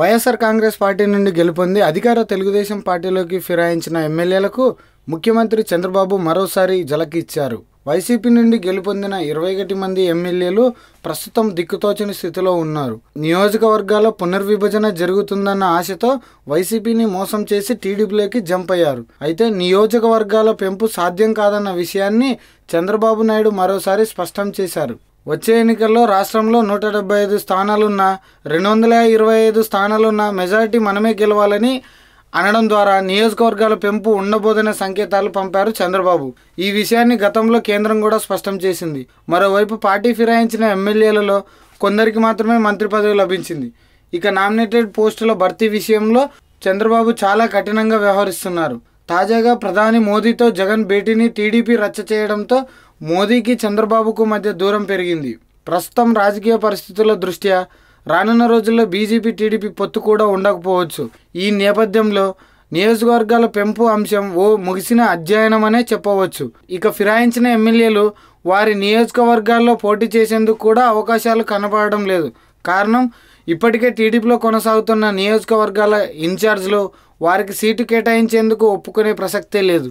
YSR Congress party నుండి గెలుపొంది అధికార తెలుగుదేశం పార్టీలోకి ఫిరాయించిన ఎమ్మెల్యేలకు ముఖ్యమంత్రి చంద్రబాబు మరోసారి జలకిచ్చారు. వైసీపీ నుండి గెలుపొందిన ఇరవై ఒకటి మంది ఎమ్మెల్యేలు ప్రస్తుతం దిక్కుతోచని స్థితిలో ఉన్నారు. నియోజకవర్గాల పునర్విభజన జరుగుతుందన్న ఆశతో వైసీపీని మోసం చేసి టీడీపీలోకి జంప్ అయ్యారు. అయితే నియోజకవర్గాల పెంపు సాధ్యం కాదన్న విషయాన్ని చంద్రబాబు నాయుడు మరోసారి స్పష్టం చేశారు. వచ్చే ఎన్నికల్లో రాష్ట్రంలో నూట డెబ్బై ఐదు స్థానాలున్న రెండు వందల ఇరవై ఐదు స్థానాలున్న మెజారిటీ మనమే గెలవాలని అనడం ద్వారా నియోజకవర్గాల పెంపు ఉండబోదనే సంకేతాలు పంపారు చంద్రబాబు. ఈ విషయాన్ని గతంలో కేంద్రం కూడా స్పష్టం చేసింది. మరోవైపు పార్టీ ఫిరాయించిన ఎమ్మెల్యేలలో కొందరికి మాత్రమే మంత్రి పదవి లభించింది. ఇక నామినేటెడ్ పోస్టుల భర్తీ విషయంలో చంద్రబాబు చాలా కఠినంగా వ్యవహరిస్తున్నారు. తాజాగా ప్రధాని మోదీతో జగన్ భేటీని టీడీపీ రచ్చ చేయడంతో మోదీకి చంద్రబాబుకు మధ్య దూరం పెరిగింది. ప్రస్తుతం రాజకీయ పరిస్థితుల దృష్ట్యా రానున్న రోజుల్లో బీజేపీ టీడీపీ పొత్తు కూడా ఉండకపోవచ్చు. ఈ నేపథ్యంలో నియోజకవర్గాల పెంపు అంశం ఓ ముగిసిన అధ్యయనమనే చెప్పవచ్చు. ఇక ఫిరాయించిన ఎమ్మెల్యేలు వారి నియోజకవర్గాల్లో పోటీ చేసేందుకు కూడా అవకాశాలు కనపడడం లేదు. కారణం ఇప్పటికే టీడీపీలో కొనసాగుతున్న నియోజకవర్గాల ఇన్ఛార్జ్లు వారికి సీటు కేటాయించేందుకు ఒప్పుకునే ప్రసక్తే లేదు.